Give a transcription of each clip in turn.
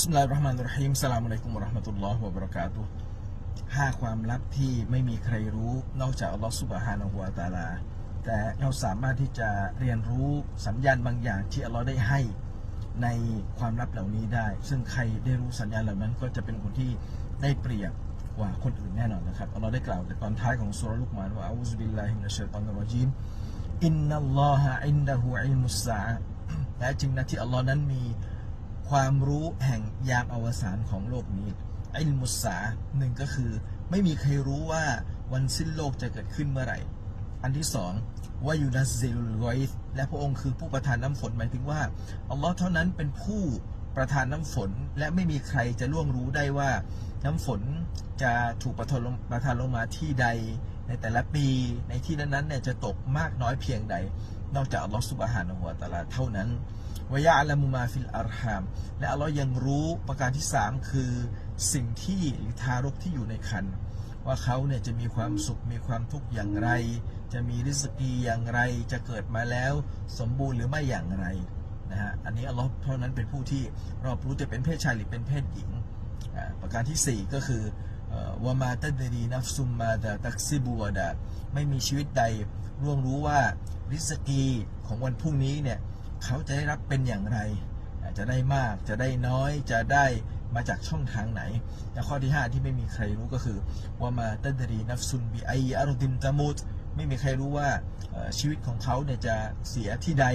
สมิลลาฮิรเราะห์มานรเราะฮีมสลามุอะลัยกุมวะเราห์มะตุลลอฮ์วะบรากาตุห้าความลับที่ไม่มีใครรู้นอกจากอัลลอฮ์ซุบฮานะฮูวะตาลา แต่เราสามารถที่จะเรียนรู้สัญญาณบางอย่างที่อัลลอฮ์ได้ให้ในความลับเหล่านี้ได้ ซึ่งใครได้รู้สัญญาณเหล่านั้นก็จะเป็นคนที่ได้เปรียบกว่าคนอื่นแน่นอนนะครับอัลลอฮ์ได้กล่าวในตอนท้ายของสุรลุกมานว่าอูซบิลลาฮิมินัชชัยฏอนิรเราะญีมอินนัลลอฮะอินดะฮูอิลมุสซาอะห์แท้จริงนะที่อัลลอฮ์นั้นมี ความรู้แห่งยามอวสานของโลกนี้ไอิลมุสาหนึ่งก็คือ ไม่มีใครรู้ว่าวันสิ้นโลกจะเกิดขึ้นเมื่อไหร่ อันที่สองว่ายูนัสซิลุลไวส์และพระองค์คือผู้ประทานน้ำฝนหมายถึงว่าอัลลอฮ์เท่านั้นเป็นผู้ประทานน้ำฝนและไม่มีใครจะล่วงรู้ได้ว่าน้ำฝนจะถูกประทานลงมาที่ใด ในแต่ละปีในที่นั้นๆเนี่ยจะตกมากน้อยเพียงใด นอกจากอัลลอฮ์สุบฮานะฮูวตาลาเท่านั้นวยะอัลมุมาฟิลอารฮาม และอัลลอฮ์ยังรู้ประการที่สามคือสิ่งที่หรือทารกที่อยู่ในครรภ์ว่าเขาเนี่ยจะมีความสุขมีความทุกข์อย่างไร จะมีริสกีอย่างไร จะเกิดมาแล้วสมบูรณ์หรือไม่อย่างไรนะฮะอันนี้อัลลอฮ์เท่านั้นเป็นผู้ที่รอบรู้จะเป็นเพศชายหรือเป็นเพศหญิง ประการที่สี่ก็คือ วามาตัดดีนัฟซุมมาดาตักซิบูวดาไม่มีชีวิตใดร่วงรู้ว่าริสกีของวันพรุ่งนี้เนี่ยเขาจะได้รับเป็นอย่างไร จะได้มากจะได้น้อยจะได้มาจากช่องทางไหนและข้อที่ 5 ที่ไม่มีใครรู้ก็คือว่ามาตันดรีนัฟซุนบีไออารดินตามุตไม่มีใครรู้ว่าชีวิตของเขาเนี่ยจะเสียที่ใด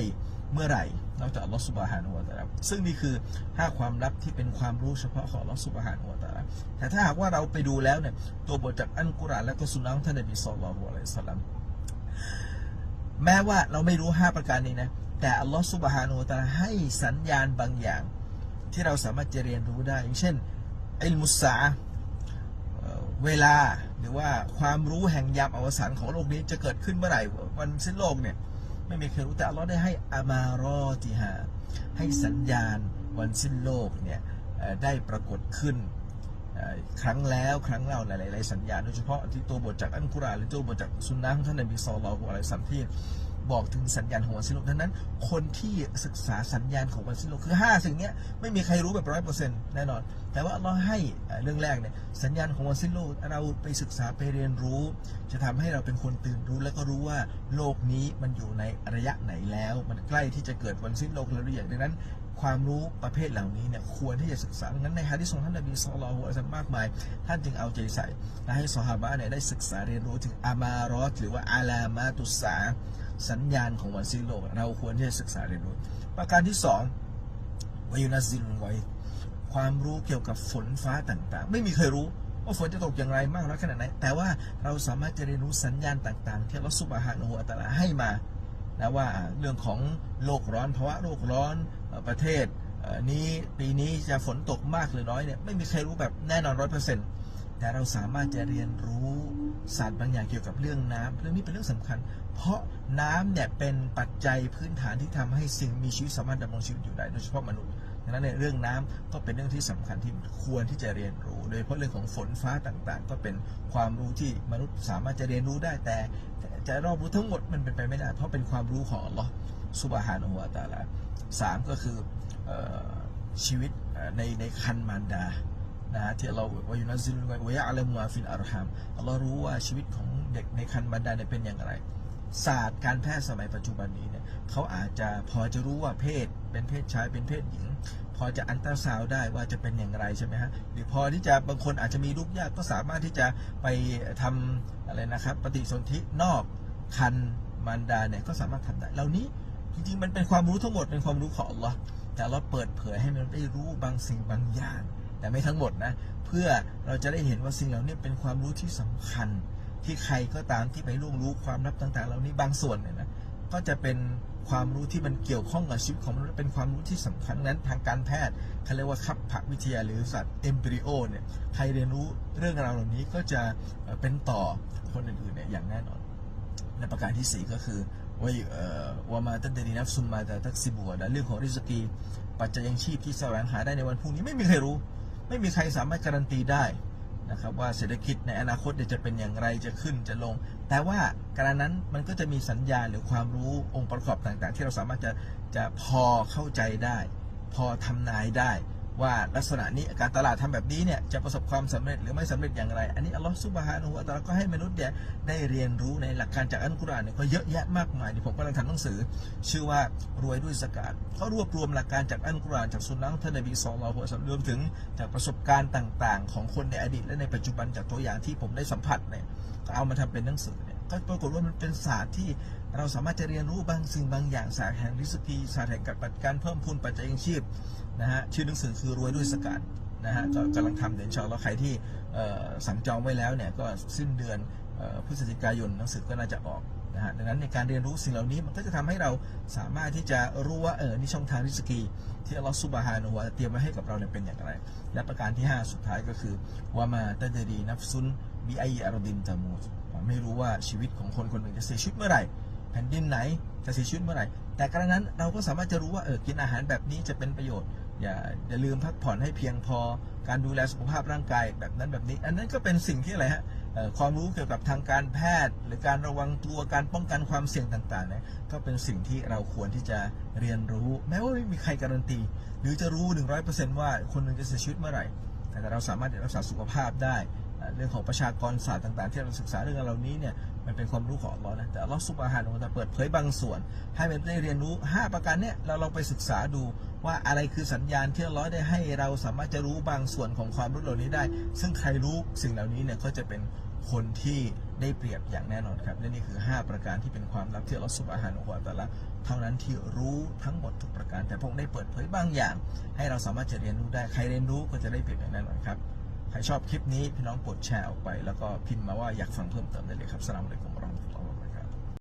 เมื่อไหร่ นอกจากอัลลอฮฺสุบฮานุวะตะลาซึ่งนี่คือ5ความลับที่เป็นความรู้เฉพาะของอัลลอฮฺสุบฮานุวะตะลาแต่ถ้าหากว่าเราไปดูแล้วเนี่ยตัวบทจากอันกุรอานและก็สุนนะของท่านนบีศ็อลลัลลอฮุอะลัยฮิวะสัลลัมแม้ว่าเราไม่รู้ 5 ประการนี้นะแต่อัลลอฮฺสุบฮานูตะอาลาให้สัญญาณบางอย่าง ที่เราสามารถจะเรียนรู้ได้ อย่างเช่นอิลมุสซาเอ่อเวลาหรือว่าความรู้แห่งยามอวสานของโลกนี้จะเกิดขึ้นเมื่อไหร่วันสิ้นโลกเนี่ย ไม่มีใครรู้แต่อัลลอฮ์ได้ให้อามารอติฮาให้สัญญาณวันสิ้นโลกเนี่ยได้ปรากฏขึ้นครั้งแล้วครั้งเล่าหลายๆสัญญาณโดยเฉพาะที่ตัวบทจากอันกุรอานหรือตัวบทจากสุนนะของท่านนบีศ็อลลัลลอฮุอะลัยฮิวะซัลลัมที่ บอกถึงสัญญาณของวันสิ้นโลกดังนั้น คนที่ศึกษาสัญญาณของวันสิ้นโลกคือ 5 สิ่งนี้ไม่มีใครรู้แบบร้อยเปอร์เซ็นต์แน่นอน แต่ว่าเราให้เรื่องแรกเนี่ยสัญญาณของวันสิ้นโลกเราไปศึกษาไปเรียนรู้ จะทำให้เราเป็นคนตื่นรู้และก็รู้ว่าโลกนี้มันอยู่ในระยะไหนแล้ว มันใกล้ที่จะเกิดวันสิ้นโลกแล้วหรือยังดังนั้นความรู้ประเภทเหล่านี้เนี่ยควรที่จะศึกษางนั้นในฮะดิษของท่านนบีศ็อลลัลลอฮุอะลัยฮิวะซัลลัมมากมาย ท่านจึงเอาใจใส่ และให้ซอฮาบะเนี่ยได้ศึกษาเรียนรู้ถึงอามารอตหรือว่าอาลามาตุสา สัญญาณของวันสิ้นโลก เราควรที่จะศึกษาเรียนรู้ ประการที่สองวายุนัสซิลไว้ ความรู้เกี่ยวกับฝนฟ้าต่างๆ ไม่มีใครรู้ว่าฝนจะตกอย่างไรมากน้อยขนาดไหน แต่ว่าเราสามารถจะเรียนรู้สัญญาณต่างๆ ที่อัลลอฮฺซุบฮานะฮูวตะลาให้มานะว่าเรื่องของโลกร้อนภาวะโลกร้อนประเทศนี้ปีนี้จะฝนตกมากหรือน้อยเนี่ยไม่มีใครรู้แบบแน่นอนร้อยเปอร์เซ็นต์ แต่เราสามารถจะเรียนรู้ศาสตร์บางอย่างเกี่ยวกับเรื่องน้ำเรื่องนี้เป็นเรื่องสำคัญ เพราะน้ำเนี่ยเป็นปัจจัยพื้นฐานที่ทำให้สิ่งมีชีวิตสามารถดำรงชีวิตอยู่ได้โดยเฉพาะมนุษย์ดังนั้นในยเรื่องน้ำก็เป็นเรื่องที่สำคัญที่ควรที่จะเรียนรู้ โดยเฉพาะเรื่องของฝนฟ้าต่างๆ ก็เป็นความรู้ที่มนุษย์สามารถจะเรียนรู้ได้แต่จะรอบรู้ทั้งหมดมันเป็นไปไม่ได้ เพราะเป็นความรู้ของอัลลอฮ์สุบฮานะฮูวตะอาลาสามก็คือออชีวิตในในคันมารดา นะฮะที่เราวายุนัซิลุวะยะอัลมุอาฟินอารฮามอัลลอฮ์รู้ว่าชีวิตของเด็กในคันมารดาเนี่ยเป็นอย่างไร ศาสตร์การแพทย์สมัยปัจจุบันนี้เนี่ยเขาอาจจะพอจะรู้ว่าเพศเป็นเพศชายเป็นเพศหญิง พอจะอันตราซาวได้ว่าจะเป็นอย่างไรใช่ไหมฮะหรือพอที่จะบางคนอาจจะมีลูกยากก็สามารถที่จะไปทำอะไรนะครับ ปฏิสนธินอกคันมารดาเนี่ยก็สามารถทำได้เหล่านี้จริงๆมันเป็นความรู้ทั้งหมดเป็นความรู้ของอัลลอฮ์แต่เราเปิดเผยให้มันได้รู้บางสิ่งบางอย่าง แต่ไม่ทั้งหมดนะ เพื่อเราจะได้เห็นว่าสิ่งเหล่านี้เป็นความรู้ที่สำคัญ ที่ใครก็ตามที่ไปล่วงรู้ความลับต่าง ๆ เหล่านี้บางส่วนเนี่ยนะก็จะเป็นความรู้ที่มันเกี่ยวข้องกับชีวิตของมนุษย์เป็นความรู้ที่สำคัญนั้นทางการแพทย์เขาเรียกว่าคับผวิทยาหรือสัตว์เอมบริโอเนี่ยใครเรียนรู้เรื่องราวเหล่านี้ก็จะเป็นต่อคนอื่นๆเนี่ยอย่างแน่นอน และประการที่ 4 ก็คือว่าเอ่อว่ามาตันเดนีนับซุมมาแต่ตักซิบัวและเรื่องของริสกีปัจจัยยังชีพที่แสวงหาได้ในวันพรุ่งนี้ไม่มีใครรู้ ไม่มีใครสามารถการันตีได้นะครับว่าเศรษฐกิจในอนาคตจะเป็นอย่างไรจะขึ้นจะลง แต่ว่าการนั้นมันก็จะมีสัญญาหรือความรู้องค์ประกอบต่างๆ ที่เราสามารถจะจะพอเข้าใจได้ พอทำนายได้ ว่าลักษณะนี้การตลาดทำแบบนี้เนี่ยจะประสบความสำเร็จหรือไม่สำเร็จอย่างไร อันนี้อัลลอฮฺซุบฮานะฮูวะตาลาก็ให้มนุษย์เนี่ยได้เรียนรู้ในหลักการจากอัลกุรอานเนี่ยก็เยอะแยะมากมายที่ผมกำลังทำหนังสือ ชื่อว่ารวยด้วยสกาดเขารวบรวมหลักการจากอัลกุรอานจากสุนนะขท่านนบีศ็อลลัลลอฮุอะลัยฮิวะซัลลัมรวมถึงจากประสบการณ์ต่าง ๆ ของคนในอดีตและในปัจจุบันจากตัวอย่างที่ผมได้สัมผัสเนี่ยก็เอามาทำเป็นหนังสือเนี่ย ก็ปรากฏว่ามันเป็นศาสตร์ที่เราสามารถจะเรียนรู้บางสิ่งบางอย่างศาสตร์แห่งริสกีศาสตร์แห่งการเพิ่มพูนปัจจัยยังชีพนะฮะชื่อหนังสือคือรวยด้วยสกัดนะฮะก็กำลังทำเดี๋ยวอินชอแล้วใครที่สั่งจองไว้แล้วเนี่ยก็สิ้นเดือนออพฤศจิกายนหนังสือก็น่าจะออก นะฮะดังนั้นในการเรียนรู้สิ่งเหล่านี้มันก็จะทำให้เราสามารถที่จะรู้ว่าเออนี่ช่องทางริสกี ที่อัลลอฮฺซุบฮานะฮูวะตะอาเตรียมไว้ให้กับเราเนี่ยเป็นอย่างไร และประการที่ 5 สุดท้ายก็คือว่ามาตัดดีนัฟซุนบิไออารดินตามูดไม่รู้ว่าชีวิตของคนคนหนึ่งจะเสียชีวิตเมื่อไหร่แผ่นดินไหนจะเสียชีวิตเมื่อไหร่ แต่กระนั้นเราก็สามารถจะรู้ว่าเออกินอาหารแบบนี้จะเป็นประโยชน์ อย่าอย่าลืมพักผ่อนให้เพียงพอ การดูแลสุขภาพร่างกายแบบนั้นแบบนี้ อันนั้นก็เป็นสิ่งที่อะไรฮะ ความรู้เกี่ยวกับทางการแพทย์ หรือการระวังตัวการป้องกันความเสี่ยงต่างๆนะก็เป็นสิ่งที่เราควรที่จะเรียนรู้ แม้ว่าไม่มีใครการันตี หรือจะรู้ 100%ว่าคนหนึ่งจะเสียชีวิตเมื่อไหร่ แต่เราสามารถรักษาสุขภาพได้ เรื่องของประชากรศาสตร์ต่าง ๆ ที่เราศึกษาเรื่องเหล่านี้เนี่ยมันเป็นความรู้ของอัลลอนะแต่อัลลอฮ์ซุบฮานะฮูวะตะอาเปิดเผยบางส่วน ให้มันได้เรียนรู้ 5 ประการเนี่ยเราลองไปศึกษาดูว่าอะไรคือสัญญาณที่อัลลอได้ให้เราสามารถจะรู้บางส่วนของความรู้เหล่านี้ได้ ซึ่งใครรู้สิ่งเหล่านี้เนี่ยก็จะเป็นคนที่ได้เปรียบอย่างแน่นอนครับและนี่คือ 5 ประการที่เป็นความลับที่อัลลอฮ์ซุบฮานะฮูวะตะลาเท่านั้นที่รู้ทั้งหมดทุกประการ แต่พระองค์ได้เปิดเผยบางอย่าง ให้เราสามารถจะเรียนรู้ได้ใครเรียนรู้ก็จะได้เปรียบอย่างแน่นอนครับ ใครชอบคลิปนี้พี่น้องกดแชร์ออกไป แล้วก็พิมพ์มาว่าอยากฟังเพิ่มเติมได้เลยครับสลามเลยกุมราะห์มะตุลลอฮ์